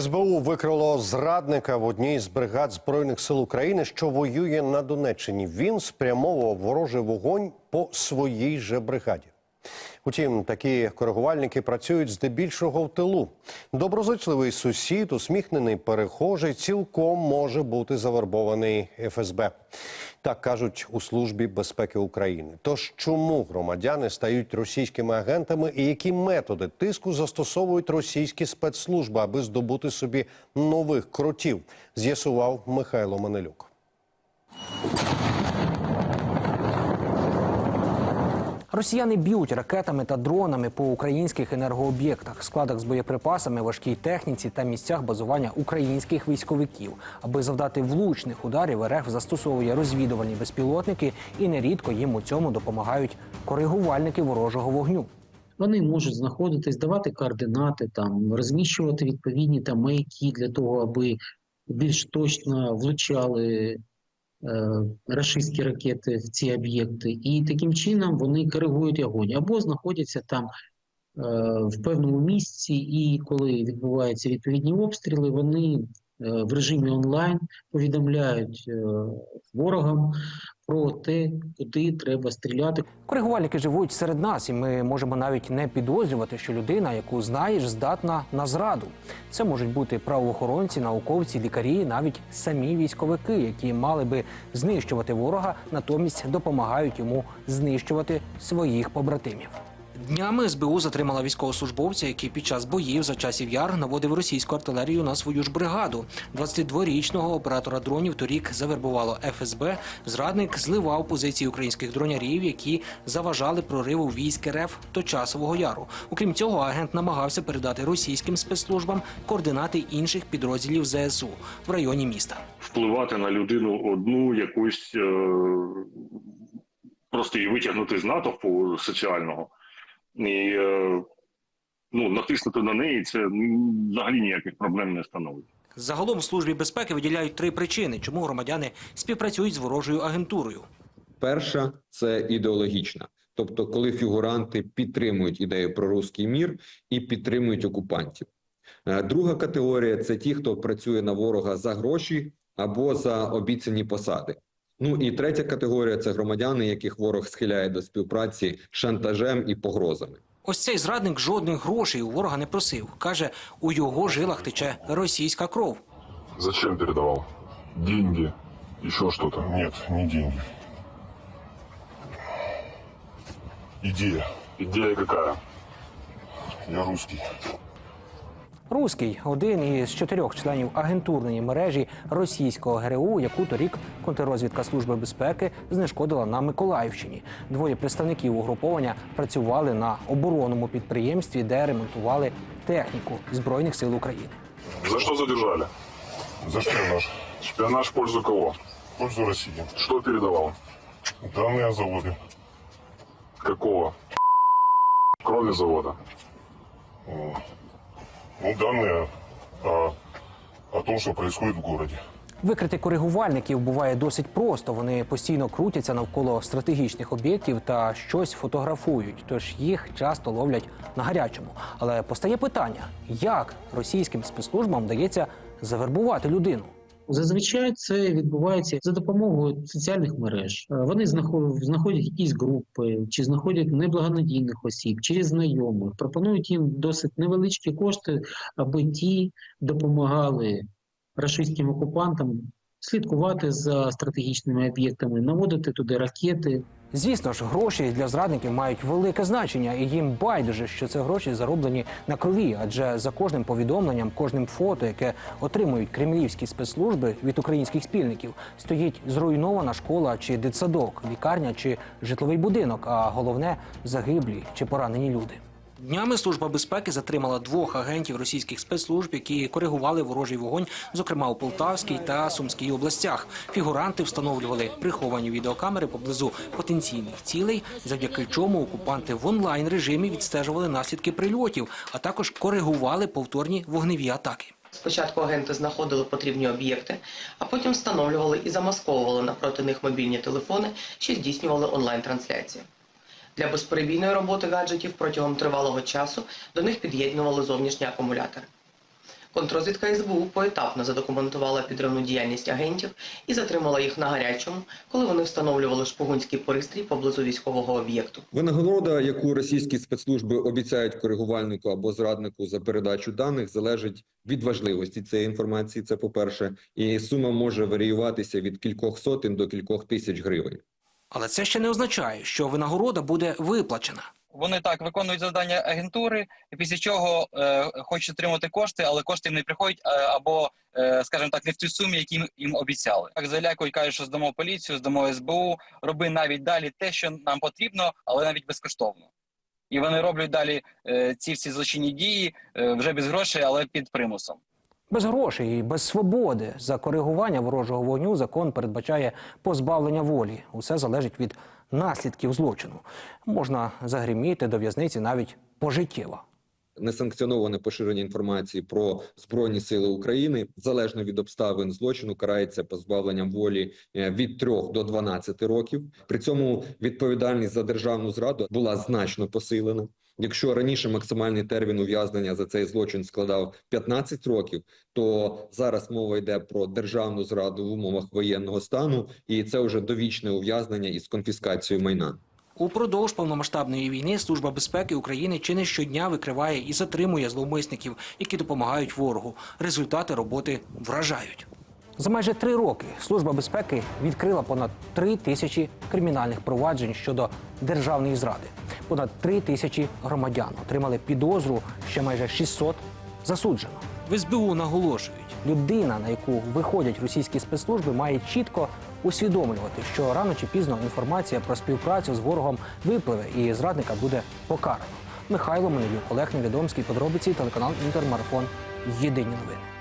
СБУ викрило зрадника в одній з бригад збройних сил України, що воює на Донеччині. Він спрямовував ворожий вогонь по своїй же бригаді. Утім, такі коригувальники працюють здебільшого в тилу. Доброзичливий сусід, усміхнений перехожий, цілком може бути завербований ФСБ. Так кажуть у службі безпеки України. Тож чому громадяни стають російськими агентами і які методи тиску застосовують російські спецслужби, аби здобути собі нових кротів, з'ясував Михайло Манелюк. Росіяни б'ють ракетами та дронами по українських енергооб'єктах, складах з боєприпасами, важкій техніці та місцях базування українських військовиків. Аби завдати влучних ударів, РФ застосовує розвідувальні безпілотники, і нерідко їм у цьому допомагають коригувальники ворожого вогню. Вони можуть знаходитись, давати координати, там розміщувати відповідні там маяки для того, аби більш точно влучали рашистські ракети в ці об'єкти, і таким чином вони коригують огонь. Або знаходяться там е, в певному місці, і коли відбуваються відповідні обстріли, вони е, в режимі онлайн повідомляють е, ворогам про те, куди треба стріляти, Коригувальники живуть серед нас, і ми можемо навіть не підозрювати, що людина, яку знаєш, здатна на зраду. Це можуть бути правоохоронці, науковці, лікарі, навіть самі військовики, які мали би знищувати ворога, натомість допомагають йому знищувати своїх побратимів. Днями СБУ затримала військовослужбовця, який під час боїв за часів яр наводив російську артилерію на свою ж бригаду. 22-річного оператора дронів торік завербувало ФСБ. Зрадник зливав позиції українських дронярів, які заважали прориву військ РФ до часового яру. Окрім цього, агент намагався передати російським спецслужбам координати інших підрозділів ЗСУ в районі міста. впливати на людину одну якусь е, просто її витягнути з натовпу соціального і е, ну, натиснути на неї це взагалі ніяких проблем не становить. Загалом в службі безпеки виділяють три причини, чому громадяни співпрацюють з ворожою агентурою. Перша це ідеологічна, тобто, коли фігуранти підтримують ідею про руський мір і підтримують окупантів. Е, Друга категорія це ті, хто працює на ворога за гроші або за обіцяні посади. Ну і третя категорія це громадяни, яких ворог схиляє до співпраці шантажем і погрозами. Ось цей зрадник жодних грошей у ворога не просив. Каже, у його жилах тече російська кров. Зачем передавал? Деньги, еще что-то. Нет, не деньги. Идея. Идея какая? Я русский. Руський один із чотирьох членів агентурної мережі російського ГРУ, яку торік контррозвідка служби безпеки знешкодила на Миколаївщині. Двоє представників угруповання працювали на оборонному підприємстві, де ремонтували техніку збройних сил України. За что задержали? За шпионаж. Шпионаж в пользу кого? В пользу России. Что передавал? Данные о заводе. Какого? Кроме завода. Ну, данные о, о том, что происходит в городе. Викрити коригувальників буває досить просто. Вони постійно крутяться навколо стратегічних об'єктів та щось фотографують, тож їх часто ловлять на гарячому. Але постає питання: як російським спецслужбам вдається завербувати людину? Зазвичай це відбувається за допомогою соціальних мереж. Е, Вони знахо- знаходять якісь групи, чи знаходять неблагонадійних осіб, чи знайомих, пропонують їм досить невеличкі кошти, аби ті допомагали рашистським окупантам слідкувати за стратегічними об'єктами, наводити туди ракети, Звісно ж, гроші для зрадників мають велике значення, і їм байдуже, що це гроші зароблені на крові. Адже за кожним повідомленням, кожним фото, яке отримують кремлівські спецслужби від українських спільників, стоїть зруйнована школа чи дитсадок, лікарня чи житловий будинок. А головне загиблі чи поранені люди. Днями служба безпеки затримала двох агентів російських спецслужб, які коригували ворожий вогонь, зокрема у Полтавській та Сумській областях. Фігуранти встановлювали приховані відеокамери поблизу потенційних цілей, завдяки чому окупанти в онлайн режимі відстежували наслідки прильотів, а також коригували повторні вогневі атаки. Спочатку агенти знаходили потрібні об'єкти, а потім встановлювали і замасковували напроти них мобільні телефони, що здійснювали онлайн-трансляції. Для безперебійної роботи гаджетів протягом тривалого часу до них під'єднували зовнішні акумулятори. Контрозвідка СБУ поетапно задокументувала підривну діяльність агентів і затримала їх на гарячому, коли вони встановлювали шпигунський пристрій поблизу військового об'єкту. Винагорода, яку російські спецслужби обіцяють коригувальнику або зраднику за передачу даних, залежить від важливості цієї інформації. Це по-перше, і сума може варіюватися від кількох сотень до кількох тисяч гривень. Але це ще не означає, що винагорода буде виплачена. Вони так виконують завдання агентури, після чого е, хочуть отримати кошти, але кошти їм не приходять е, або, е, скажімо так, не в тій сумі, які їм, їм обіцяли. Так залякують, кажуть, що здамо поліцію, здамо СБУ, роби навіть далі те, що нам потрібно, але навіть безкоштовно. І вони роблять далі е, ці всі злочинні дії е, вже без грошей, але під примусом. Без грошей і без свободи за коригування ворожого вогню закон передбачає позбавлення волі. Усе залежить від наслідків злочину. Можна загриміти до в'язниці навіть пожиттєво. Несанкціоноване поширення інформації про збройні сили України залежно від обставин злочину карається позбавленням волі е, від 3 до 12 років. При цьому відповідальність за державну зраду була значно посилена. Якщо раніше максимальний термін ув'язнення за цей злочин складав 15 років, то зараз мова йде про державну зраду в умовах воєнного стану, і це вже довічне ув'язнення із конфіскацією майна. Упродовж повномасштабної війни Служба безпеки України чи не щодня викриває і затримує зловмисників, які допомагають ворогу. Результати роботи вражають. За майже три роки Служба безпеки відкрила понад три тисячі кримінальних проваджень щодо державної зради. Понад три тисячі громадян отримали підозру, ще майже 600 засуджено. В СБУ наголошують, людина, на яку виходять російські спецслужби, має чітко усвідомлювати, що рано чи пізно інформація про співпрацю з ворогом випливе і зрадника буде покарано. Михайло Манилюк, Олег Невідомський, подробиці телеканал Інтермарафон. Єдині новини.